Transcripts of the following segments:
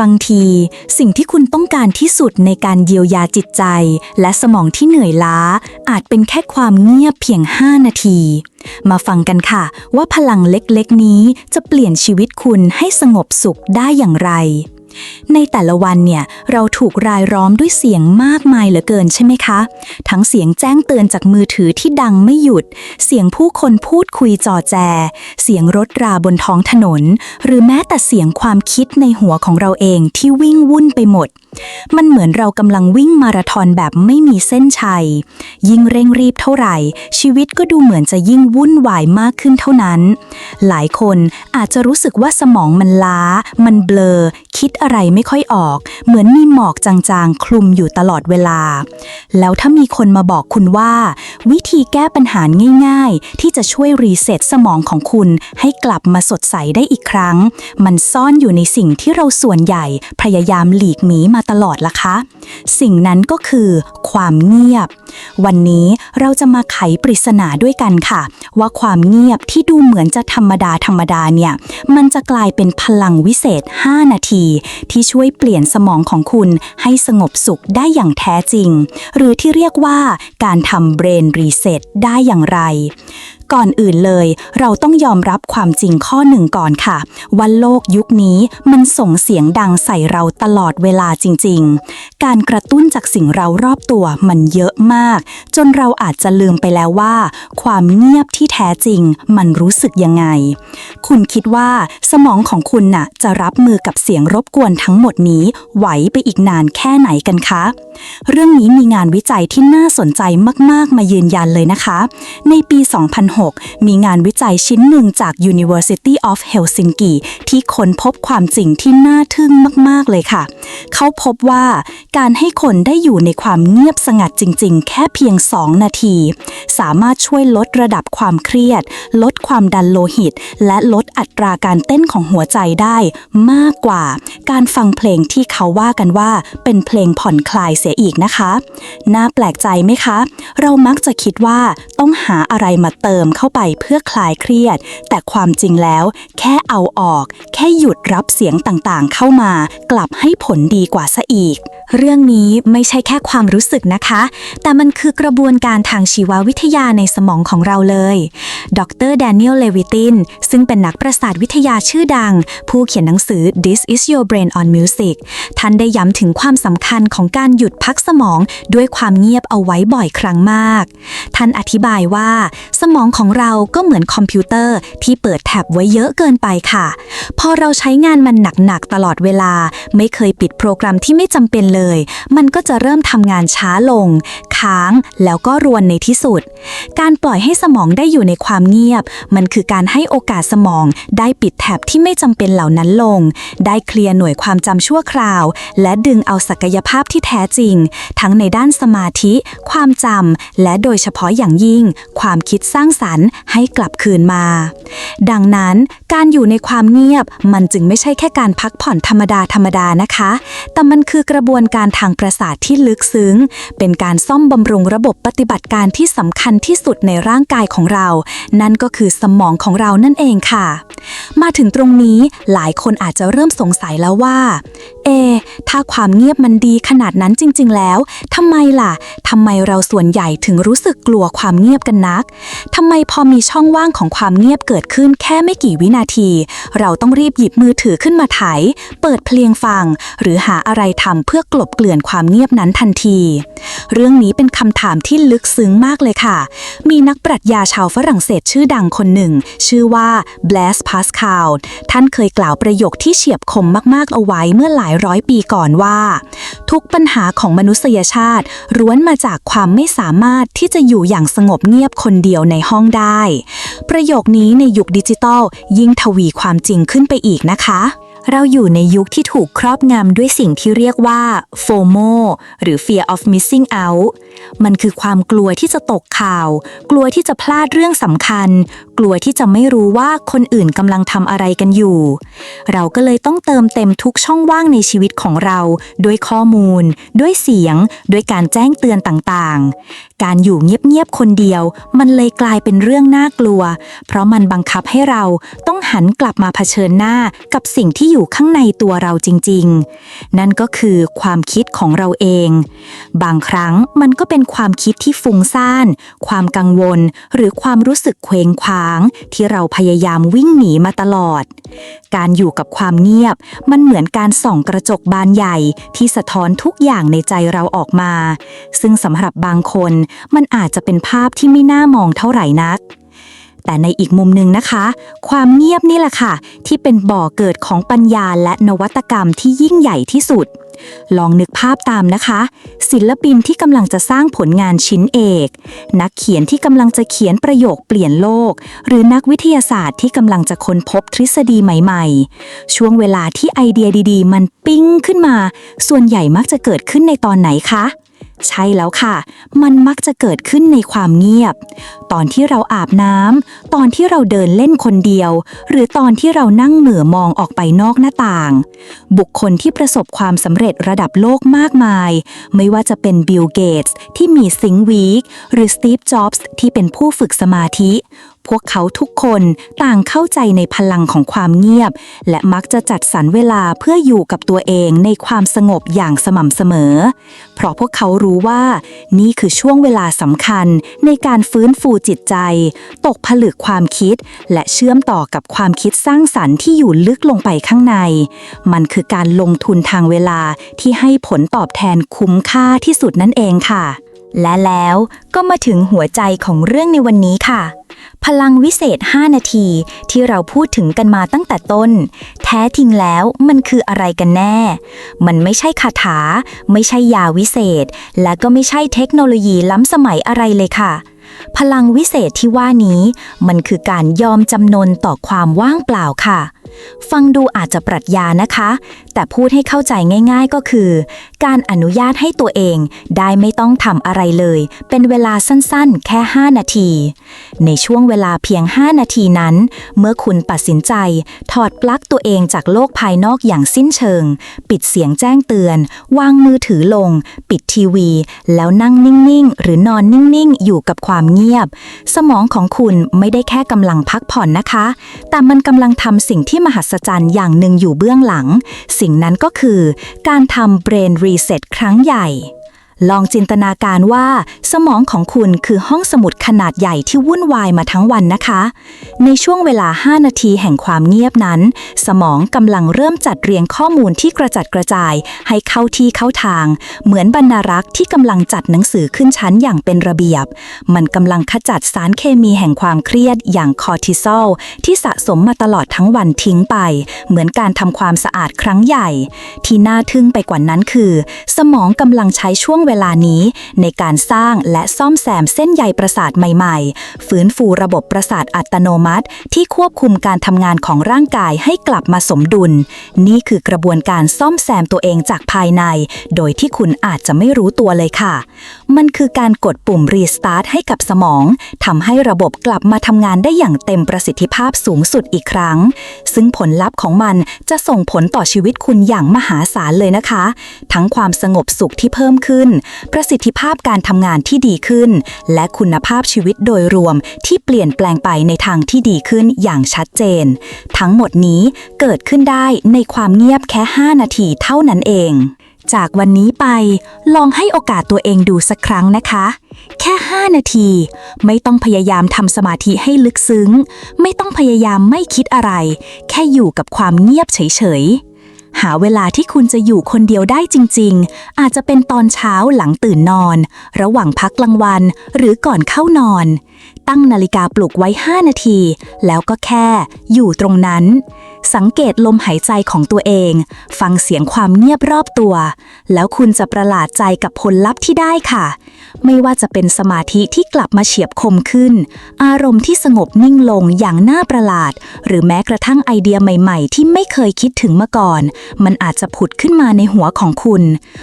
บางทีสิ่งที่คุณต้องการที่สุดในการเยียวยาจิตใจ และสมองที่เหนื่อยล้า อาจเป็นแค่ความเงียบเพียง 5 นาที มาฟังกันค่ะ ว่าพลังเล็กๆนี้จะเปลี่ยนชีวิตคุณให้สงบสุขได้อย่างไร ในแต่ละวันเนี่ยเราถูกรายล้อมด้วยเสียงมากมายเหลือเกินใช่ไหมคะ ทั้งเสียงแจ้งเตือนจากมือถือที่ดังไม่หยุด เสียงผู้คนพูดคุยจอแจ เสียงรถราบนท้องถนน หรือแม้แต่เสียงความคิดในหัวของเราเองที่วิ่งวุ่นไปหมด มันเหมือนเรากำลังวิ่งมาราธอนแบบไม่มีเส้นชัย ยิ่งเร่งรีบเท่าไหร่ ชีวิตก็ดูเหมือนจะยิ่งวุ่นวายมากขึ้นเท่านั้น หลายคนอาจจะรู้สึกว่าสมองมันล้า มันเบลอ คิดอะไรไม่ค่อยออก เหมือนมีหมอกจางๆ คลุมอยู่ตลอดเวลา แล้วถ้ามีคนมาบอกคุณว่า วิธีแก้ปัญหาง่ายๆ ที่จะช่วยรีเซ็ตสมองของคุณให้กลับมาสดใสได้อีกครั้ง มันซ่อนอยู่ในสิ่งที่เราส่วนใหญ่พยายามหลีกหนีมาตลอดล่ะคะ สิ่งนั้นก็คือความเงียบ วันนี้เราจะมาไขปริศนาด้วยกันค่ะ ว่าความเงียบที่ดูเหมือนจะธรรมดาธรรมดาเนี่ย มันจะกลายเป็นพลังวิเศษ 5 นาที ที่ช่วยเปลี่ยนสมองของคุณให้สงบสุขได้อย่างแท้จริง หรือที่เรียกว่าการทำเบรนรีเซ็ตได้อย่างไร ก่อนอื่นเลย เราต้องยอมรับความจริงข้อหนึ่งก่อนค่ะ ว่าโลกยุคนี้มันส่งเสียงดังใส่เราตลอดเวลาจริง ๆ การกระตุ้นจากสิ่งเรารอบตัวมันเยอะมาก จนเราอาจจะลืมไปแล้วว่า ความเงียบที่แท้จริงมันรู้สึกยังไง คุณคิดว่าสมองของคุณน่ะจะรับมือกับเสียงรบกวนทั้งหมดนี้ไหวไปอีกนานแค่ไหนกันคะ เรื่องนี้มีงานวิจัยที่น่าสนใจมาก ๆ มายืนยันเลยนะคะ ในปี 2006มีงานวิจัยชิ้นหนึ่งจาก University of Helsinki ที่ค้นพบความจริงที่น่าทึ่งมาก ๆ เลยค่ะ เขาพบว่าการให้คนได้อยู่ในความเงียบสงัดจริง ๆ แค่เพียง 2 นาที สามารถช่วยลดระดับความเครียด ลดความดันโลหิต และลดอัตราการเต้นของหัวใจได้มากกว่า การฟังเพลงที่เขาว่ากันว่าเป็นเพลงผ่อนคลายเสียอีกนะคะ น่าแปลกใจไหมคะ เรามักจะคิดว่าต้องหาอะไรมาเติมเข้าไปเพื่อคลายเครียด แต่ความจริงแล้ว แค่เอาออก แค่หยุดรับเสียงต่างๆ เข้ามา กลับให้ผลดีกว่าซะอีก เรื่องนี้ไม่ใช่แค่ความรู้สึกนะคะ แต่มันคือกระบวนการทางชีววิทยาในสมองของเราเลย ดรแดเนียลเลวิติน ซึ่งเป็นนักประสาทวิทยาชื่อดัง ผู้เขียนหนังสือ This is Your Brain on Music ท่านได้ย้ำถึงความสำคัญของการหยุดพักสมองด้วยความเงียบเอาไว้บ่อยครั้งมาก ท่านอธิบายว่า สมองของเราก็เหมือนคอมพิวเตอร์ที่เปิดแท็บไว้เยอะเกินไปค่ะ พอเราใช้งานมันหนักๆตลอดเวลา ไม่เคยปิดโปรแกรมที่ไม่จำเป็นเลยมันก็จะเริ่มทำงานช้าลง ค้างแล้วก็รวนในที่สุด การปล่อยให้สมองได้อยู่ในความเงียบ มันคือการให้โอกาสสมอง ได้ปิดแท็บที่ไม่จำเป็นเหล่านั้นลง ได้เคลียร์หน่วยความจำชั่วคราว และดึงเอาศักยภาพที่แท้จริง ทั้งในด้านสมาธิ ความจำและโดยเฉพาะอย่างยิ่ง ความคิดสร้างสรรค์ให้กลับคืนมา ดังนั้นการอยู่ในความเงียบมันจึงไม่ใช่แค่การพักผ่อนธรรมดาธรรมดานะคะ แต่มันคือกระบวนการทางประสาทที่ลึกซึ้ง เป็นการซ่อมบำรุงระบบปฏิบัติการที่สำคัญที่สุดในร่างกายของเรา นั่นก็คือสมองของเรานั่นเองค่ะ มาถึงตรงนี้หลายคนอาจจะเริ่มสงสัยแล้วว่า เอะถ้าความเงียบมันดีขนาดนั้นจริง ๆ แล้วทำไมล่ะทำไมเราส่วนใหญ่ถึงรู้สึกกลัวความเงียบกันนักทำไมพอมีช่องว่างของความเงียบเกิดขึ้นแค่ไม่กี่วินาที เราต้องรีบหยิบมือถือขึ้นมาไถเปิดเพลงฟัง หรือหาอะไรทำเพื่อกลบเกลื่อนความเงียบนั้นทันที เรื่องนี้เป็นคำถามที่ลึกซึ้งมากเลยค่ะ มีนักปรัชญาชาวฝรั่งเศสชื่อดังคนหนึ่ง ชื่อว่า Blaise Pascal ท่านเคยกล่าวประโยคที่เฉียบคมมากๆเอาไว้เมื่อหลายร้อยปีก่อนว่า ทุกปัญหาของมนุษยชาติร้วนมาจากความไม่สามารถที่จะอยู่อย่างสงบเงียบคนเดียวในห้องได้ ประโยคนี้ในยุคดิจิตอลยิ่งทวีความจริงขึ้นไปอีกนะคะ เราอยู่ในยุคที่ถูกครอบงำด้วยสิ่งที่เรียกว่า FOMO หรือ Fear of Missing Out มันคือความกลัวที่จะตกข่าว กลัวที่จะพลาดเรื่องสำคัญ กลัวที่จะไม่รู้ว่าคนอื่นกำลังทำอะไรกันอยู่ เราก็เลยต้องเติมเต็มทุกช่องว่างในชีวิตของเรา ด้วยข้อมูล ด้วยเสียง ด้วยการแจ้งเตือนต่างๆการอยู่เงียบๆคนเดียว มันเลยกลายเป็นเรื่องน่ากลัว เพราะมันบังคับให้เราต้องหันกลับมาเผชิญหน้ากับสิ่งที่อยู่ข้างในตัวเราจริง ๆ นั่นก็คือความคิดของเราเอง บางครั้งมันก็เป็นความคิดที่ฟุ้งซ่าน ความกังวล หรือความรู้สึกเคว้งคว้าง ที่เราพยายามวิ่งหนีมาตลอด การอยู่กับความเงียบ มันเหมือนการส่องกระจกบานใหญ่ที่สะท้อนทุกอย่างในใจเราออกมา ซึ่งสำหรับบางคนมันอาจจะเป็นภาพที่ไม่น่ามองเท่าไหร่นัก แต่ในอีกมุมหนึ่งนะคะ ความเงียบนี่แหละค่ะ ที่เป็นบ่อเกิดของปัญญาและนวัตกรรมที่ยิ่งใหญ่ที่สุด ลองนึกภาพตามนะคะ ศิลปินที่กำลังจะสร้างผลงานชิ้นเอก นักเขียนที่กำลังจะเขียนประโยคเปลี่ยนโลก หรือนักวิทยาศาสตร์ที่กำลังจะค้นพบทฤษฎีใหม่ๆ ช่วงเวลาที่ไอเดียดีๆ มันปิ้งขึ้นมา ส่วนใหญ่มักจะเกิดขึ้นในตอนไหนคะ ใช่แล้วค่ะ มันมักจะเกิดขึ้นในความเงียบ ตอนที่เราอาบน้ำ ตอนที่เราเดินเล่นคนเดียว หรือตอนที่เรานั่งเหมือมองออกไปนอกหน้าต่าง บุคคลที่ประสบความสำเร็จระดับโลกมากมาย ไม่ว่าจะเป็นบิลเกตส์ที่มีซิงวีคหรือสตีฟจ็อบส์ที่เป็นผู้ฝึกสมาธิ พวกเขาทุกคนต่างเข้าใจในพลังของความเงียบ และมักจะจัดสรรเวลาเพื่ออยู่กับตัวเองในความสงบอย่างสม่ำเสมอ เพราะพวกเขารู้ว่า นี่คือช่วงเวลาสำคัญในการฟื้นฟูจิตใจ ตกผลึกความคิด และเชื่อมต่อกับความคิดสร้างสรรค์ที่อยู่ลึกลงไปข้างใน มันคือการลงทุนทางเวลาที่ให้ผลตอบแทนคุ้มค่าที่สุดนั่นเองค่ะ และแล้วก็มาถึงหัวใจของเรื่องในวันนี้ค่ะ พลังวิเศษ 5 นาทีที่เราพูดถึงกันมาตั้งแต่ต้น แท้ทิ้งแล้วมันคืออะไรกันแน่ มันไม่ใช่คาถา ไม่ใช่ยาวิเศษ และก็ไม่ใช่เทคโนโลยีล้ำสมัยอะไรเลยค่ะ พลังวิเศษที่ว่านี้ มันคือการยอมจำนนต่อความว่างเปล่าค่ะ ฟังดูอาจจะปรัชญานะคะ แต่พูดให้เข้าใจง่าย ๆก็คือ การอนุญาตให้ตัวเองได้ไม่ต้องทำอะไรเลย เป็นเวลาสั้นๆ แค่ 5 นาที ในช่วงเวลาเพียง 5 นาทีนั้น เมื่อคุณตัดสินใจ ถอดปลั๊กตัวเองจากโลกภายนอกอย่างสิ้นเชิง ปิดเสียงแจ้งเตือน วางมือถือลง ปิดทีวี แล้วนั่งนิ่งๆ หรือนอนนิ่งๆ อยู่กับความเงียบ สมองของคุณไม่ได้แค่กำลังพักผ่อนนะคะ แต่มันกำลังทำสิ่งที่มหัศจรรย์อย่างหนึ่งอยู่เบื้องหลัง สิ่งนั้นก็คือการทำ brain reset ครั้งใหญ่ ลองจินตนาการว่าสมองของคุณคือห้องสมุดขนาดใหญ่ที่วุ่นวายมาทั้งวันนะคะ ในช่วงเวลา 5 นาทีแห่งความเงียบนั้น สมองกำลังเริ่มจัดเรียงข้อมูลที่กระจัดกระจาย ให้เข้าที่เข้าทาง เหมือนบรรณารักษ์ที่กำลังจัดหนังสือขึ้นชั้นอย่างเป็นระเบียบ มันกำลังขจัดสารเคมีแห่งความเครียดอย่างคอร์ติซอลที่สะสมมาตลอดทั้งวันทิ้งไป เหมือนการทำความสะอาดครั้งใหญ่ ที่น่าทึ่งไปกว่านั้นคือ สมองกำลังใช้ช่วงเวลานี้ ในการสร้างและซ่อมแซมเส้นใยประสาทใหม่ๆ ฟื้นฟูระบบประสาทอัตโนมัติ ที่ควบคุมการทำงานของร่างกายให้กลับมาสมดุล นี่คือกระบวนการซ่อมแซมตัวเองจากภายใน โดยที่คุณอาจจะไม่รู้ตัวเลยค่ะ มันคือการกดปุ่มรีสตาร์ทให้กับสมองทำให้ระบบกลับมาทำงานได้อย่างเต็มประสิทธิภาพสูงสุดอีกครั้ง ซึ่งผลลัพธ์ของมันจะส่งผลต่อชีวิตคุณอย่างมหาศาลเลยนะคะ ทั้งความสงบสุขที่เพิ่มขึ้นประสิทธิภาพการทำงานที่ดีขึ้น และคุณภาพชีวิตโดยรวมที่เปลี่ยนแปลงไปในทางที่ดีขึ้นอย่างชัดเจน ทั้งหมดนี้เกิดขึ้นได้ในความเงียบแค่ 5 นาทีเท่านั้นเอง จากวันนี้ไปลองให้โอกาสตัวเองดูสักครั้งนะคะ แค่ 5 นาที ไม่ต้องพยายามทำสมาธิให้ลึกซึ้ง ไม่ต้องพยายามไม่คิดอะไร แค่อยู่กับความเงียบเฉยๆ หาเวลาที่คุณจะอยู่คนเดียวได้จริง ๆ อาจจะเป็นตอนเช้าหลังตื่นนอน ระหว่างพักกลางวันหรือก่อนเข้านอน ตั้งนาฬิกาปลุกไว้ 5 นาที แล้วก็แค่อยู่ตรงนั้น สังเกตลมหายใจของตัวเอง ฟังเสียงความเงียบรอบตัว แล้วคุณจะประหลาดใจกับผลลัพธ์ที่ได้ค่ะ ไม่ว่าจะเป็นสมาธิที่กลับมาเฉียบคมขึ้น อารมณ์ที่สงบนิ่งลงอย่างน่าประหลาด หรือแม้กระทั่งไอเดียใหม่ๆ ที่ไม่เคยคิดถึงมาก่อน มันอาจจะผุดขึ้นมาในหัวของคุณ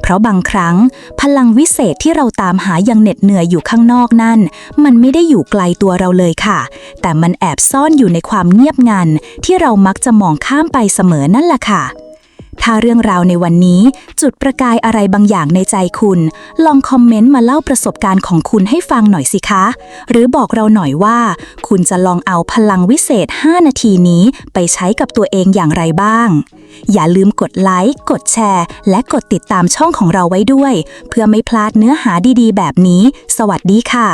เพราะบางครั้ง พลังวิเศษที่เราตามหายังเหน็ดเหนื่อยอยู่ข้างนอกนั่น มันไม่ได้อยู่ไกลตัวเราเลยค่ะ แต่มันแอบซ่อนอยู่ในความเงียบงันที่เรามักจะมองข้ามไปเสมอนั่นแหละค่ะ ถ้าเรื่องราวในวันนี้จุดประกายอะไรบางอย่างในใจคุณ ลองคอมเมนต์มาเล่าประสบการณ์ของคุณให้ฟังหน่อยสิคะ หรือบอกเราหน่อยว่า คุณจะลองเอาพลังวิเศษ 5 นาทีนี้ไปใช้กับตัวเองอย่างไรบ้าง อย่าลืมกดไลค์ กดแชร์ และกดติดตามช่องของเราไว้ด้วย เพื่อไม่พลาดเนื้อหาดีๆ แบบนี้ สวัสดีค่ะ